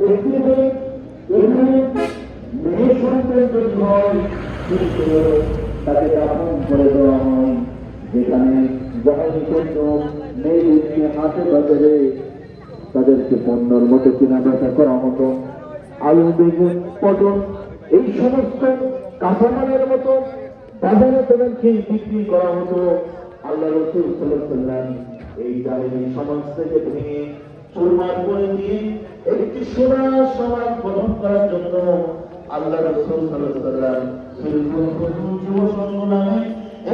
যেখানে হাতে বাজারে তাদেরকে পণ্যর মতো কেনা বেচা করা হতো। আলু, বেগুন, পটল, এই সমস্ত কাঁচামালের মতো বাজারে তাদেরকে বিক্রি করা হতো। আল্লাহ রসুল এই সমাজ থেকে ভেঙে চুরমার করে দিয়ে একটি সোনা সমাজ গঠন করার জন্য আল্লাহ নামে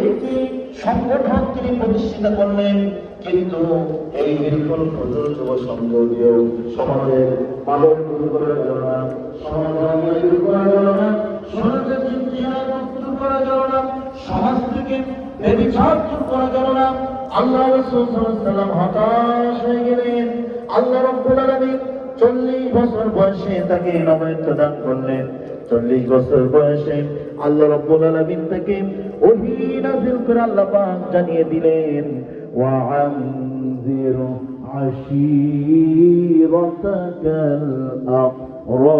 একটি সংগঠন তিনি প্রতিষ্ঠিত করলেন। কিন্তু এই নির্মল ফজল যুব সংঘ দিয়েও সমাজের পালন দূর করা গেল না অন্যায় দূর করা গেল না, সমাজের দূর করা গেল না, সমাজ থেকে ব্যভিচার দূর করা গেল না। আল্লাহ হতাশ আল্লাহ রব্বুল আলামিন চল্লিশ বছর বয়সে তাকে নবায়িত্ব দান করলেন। চল্লিশ বছর বয়সে আল্লাহ রব্বুল আলামিন তাকে ওহী নাযিল করে আল্লাহ পাক জানিয়ে দিলেন ওয়াআনজির আশীরাতাকাল আকরাবিন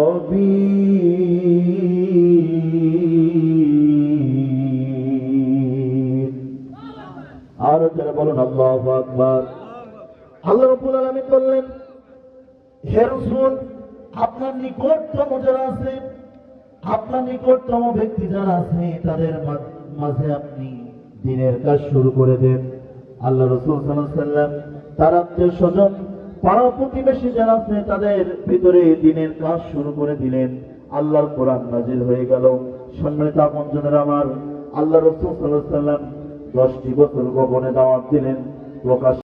আর যারা বলুন, আল্লাহু আকবার। আল্লাহ রব্বুল আলামিন বললেন, হে রাসূল, আপনার নিকটতম যারা আছে, আপনার নিকটতম ব্যক্তি যারা আছে, তাদের মাঝে আপনি দিনের কাজ শুরু করে দেন। আল্লাহ রসুল সাল্লাম তার আত্মীয় স্বজন পাড়া প্রতিবেশী যারা আছে, তাদের ভিতরে দিনের কাজ শুরু করে দিলেন। আল্লাহর কোরআন নাজির হয়ে গেল। সম্মানিত আপনজনের আমার, আল্লাহ রসুল সাল্লাম দশটি বছর গোপনে দাওয়াত দিলেন। প্রকাশ